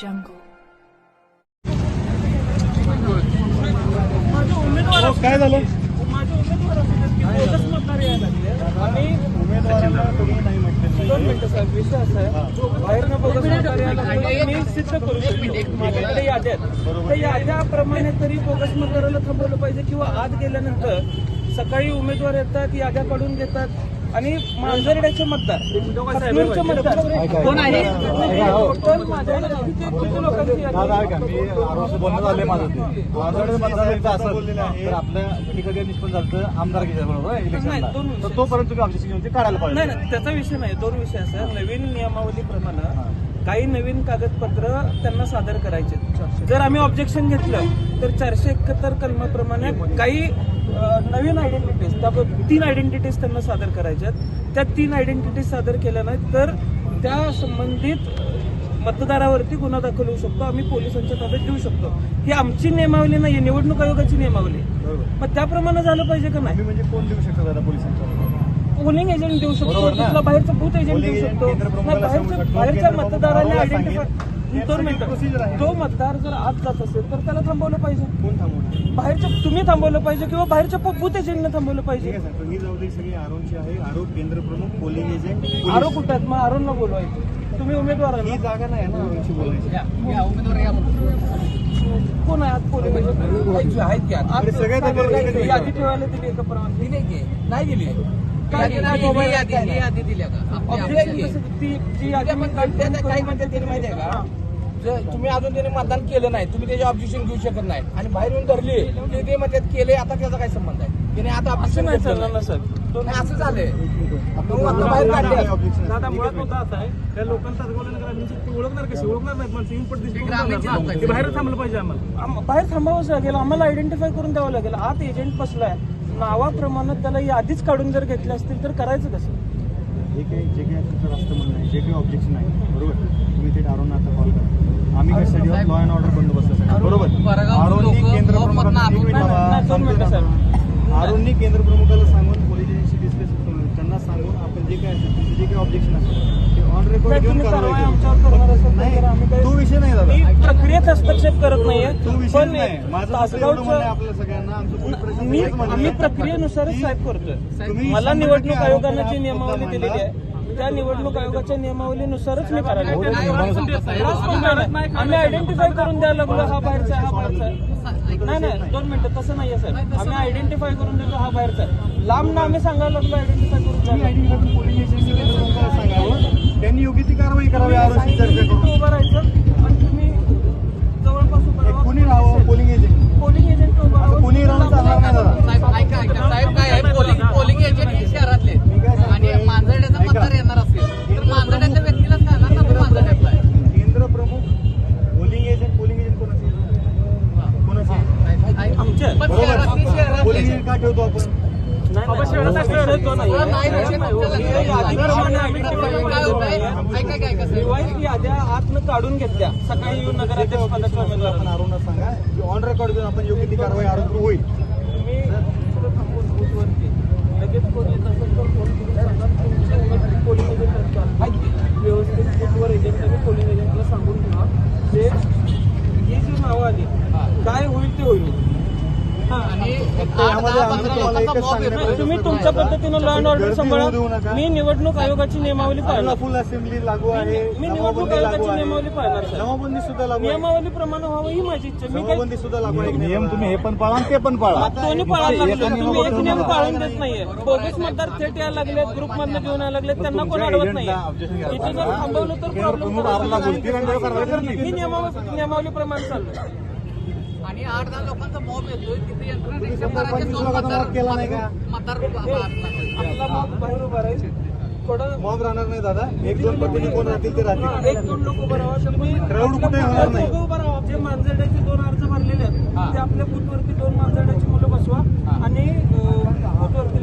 jungle. हो, काय झालं? माझे उमेदवार असतात की बोगस मतदार यायला लागले आणि उमेदवारांना कोणी नाही म्हटलं दोन मिनिटं साहेब विषय असा आहे. बाहेरनं बोगस मतदार यायला लागले मी सिद्ध करू शकतो. माझ्याकडे याद्या आहेत त्या याद्याप्रमाणे तरी बोगस मतदाराला थांबवलं पाहिजे किंवा आत गेल्यानंतर सकाळी उमेदवार येतात याद्या काढून घेतात. आणि मांजरड्याचे मतदार हसनूरचे मतदार. कोण आहे? आहे? बोलणं झालंय माझं ते. माझ्याकडे मतदार एकदा असेल तर आपल्या ठिकाणी निष्पन्न झालं तर आमदार घ्यायचं बरोबर? तर तोपर्यंत तुम्ही ऑब्जेक्शन घेऊन ते काढायला नाही पाहिजे. नाही त्याचा विषय नाही दोन विषय असतात नवीन नियमावलीप्रमाणे काही नवीन कागदपत्र त्यांना सादर करायचे. जर आम्ही ऑब्जेक्शन घेतलं तर चारशे एकाहत्तर कलमाप्रमाणे काही नवीन आयडेंटिटीज त्या तीन आयडेंटिटीज त्यांना सादर करायच्या आहेत त्या तीन आयडेंटिटीज सादर केल्या नाहीत तर त्या संबंधित मतदारावरती गुन्हा दाखल होऊ शकतो. आम्ही पोलिसांच्या ताब्यात देऊ शकतो. ही आमची नियमावली नाही निवडणूक आयोगाची नियमावली. मग त्याप्रमाणे झालं पाहिजे का नाही? म्हणजे कोण देऊ शकतो दादा पोलिसांच्या? पोलिंग एजंट देऊ शकतो? तिथला बाहेरचा बूथ एजंट देऊ शकतो. बाहेरच्या शकतो, बाहेरच्या केंद्र मतदाराने प्रमुखाला आयडेंटिफाय हे तो मतदार जर आत जात असेल तर त्याला थांबवलं पाहिजे. बाहेरच्या तुम्ही थांबवलं पाहिजे किंवा बाहेरच्या बूथ एजंटने थांबवलं पाहिजे. आरोग्य केंद्र प्रमुख पोलिंग एजंट आरो कुठं आहेत? मग आरोनला बोलवायचं तुम्ही उमेदवार आहे ही ना? जागा नाही ना बोलायची. कोण आहे आत पोलिंग एजंट आहेत की. यादी ठेवायला दिली का परवानगी? नाही दिली? यादी दिल्या ती त्यांनी माहिती आहे का? जर तुम्ही अजून त्याने मतदान केलं नाही तुम्ही त्याचे ऑब्जेक्शन घेऊ शकत नाही आणि बाहेर येऊन धरले की ते म्हणतात केले आता त्याचा काय संबंध आहे? त्याने आता असं ऑब्जेक्शन नाही चालणार ना. सर. तो नाही, असं झालंय. बाहेर काढले. दादा मुळात मुद्दा असा आहे त्या लोकांचा ती ओळखणार कशी? ओळखणार नाही माणसं. इनपट आहे. बाहेर थांबलं पाहिजे आम्हाला. बाहेर थांबावंच लागेल. आम्हाला आयडेंटिफाय करून द्यावं लागेल. आत एजंट बसलाय. नावाप्रमाणे त्याला यादीच काढून जर घेतले असतील तर करायचं कसं? जे काही जे काही तुमचं राष्ट्र म्हणणं आहे. जे काही ऑब्जेक्शन आहे बरोबर? तुम्ही ते आरोना आता कॉल करा. आम्ही कशासाठी लॉ अँड ऑर्डर बंदोबस्तासाठी बरोबर? आरोनी केंद्र ना. आरोनी केंद्र प्रमुखाला सांगून पोलीस एजन्सी डिस्कस त्यांना सांगून आपण जे काय असेल तुमचे जे काही ऑब्जेक्शन असेल ते ऑन रेकॉर्ड घेऊन कारवाई सगळ्यांना. आमचं पोलीस प्रशासन मी आम्ही आहे प्रक्रियेनुसारच साहेब करतोय. मला निवडणूक आयोगाने जी नियमावली दिलेली आहे त्या निवडणूक आयोगाच्या नियमावलीनुसारच मी करायला हो, पण. आम्ही आयडेंटिफाय करून द्यायला लागलो हा बाहेरचा आहे, हा बाहेरचा. नाही नाही दोन मिनिटं तसं नाहीये सर आम्ही आयडेंटिफाय करून देतो हा बाहेरचा आहे. लांब ना आम्ही सांगायला लागलो आयडेंटिफाय करून द्यायला. प्रमुखाला सांगावं त्यांनी योग्य ती कारवाई करावी चर्चा करून. काय कसं रिवाईज याद्या आतनं काढून घेतल्या. सकाळी येऊन नगराध्यक्ष पदाच्या आपण उमेदवारांना आरोना सांगा. की ऑन रेकॉर्ड घेऊन आपण योग्य ती कारवाई आरोग्य होईल तुम्ही दुसरं थांबून बूथवरती लगेच कोण येत असेल तर फोन करून सांगा तुमच्या उमेदवार पोलिंग एजंट असतात व्यवस्थित बूथवर एजंट आणि पोलिंग एजंटला सांगून ठेवा जे ही जी नावं आली काय होईल ते होईल हा. आणि तुम्हाला एकच. तुम्ही तुमच्या पद्धतीनं लॉ अँड ऑर्डर सांभाळा. मी निवडणूक आयोगाची नियमावली पाळणार. फुल असेंब्ली लागू आहे. मी निवडणूक आयोगाची नियमावली पाळणार सर जमावबंदी सुद्धा लागू आहे. नियमावलीप्रमाणे व्हावं ही माझी इच्छा. मी जमावबंदी सुद्धा लागू आहे. नियम तुम्ही हे पण पाळा ते पण पाळा. दोन्ही पाळायला लागले. तुम्ही एक नियम पाळून देत नाहीये. बोगस मतदार थेट यायला लागलेत ग्रुप मधनं घेऊन यायला लागलेत. त्यांना कोण अडवत नाहीये. इथे जर थांबवलं तर प्रॉब्लेम. मी नियमावली नियमावलीप्रमाणे चाललोय. आणि आठ दहा लोकांचा मॉब येतोय तिथे यंत्रणा तुम्ही रिक्षा शंभर मारायचे, पंचवीस दोन मतदार mob केला नाही का? मतदार थोडं मॉब राहणार नाही दादा. एक दोन पद्धती कोण राहतील ते राहतील. एक दोन लोक उभं राहा Crowd कुठे होणार नाही. उभं राहा जे मांजरड्याचे दोन अर्ज भरलेले आहेत ते आपल्या बूथवरती दोन मांजरड्याची मुलं बसवा आणि बूथवरती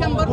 शंभर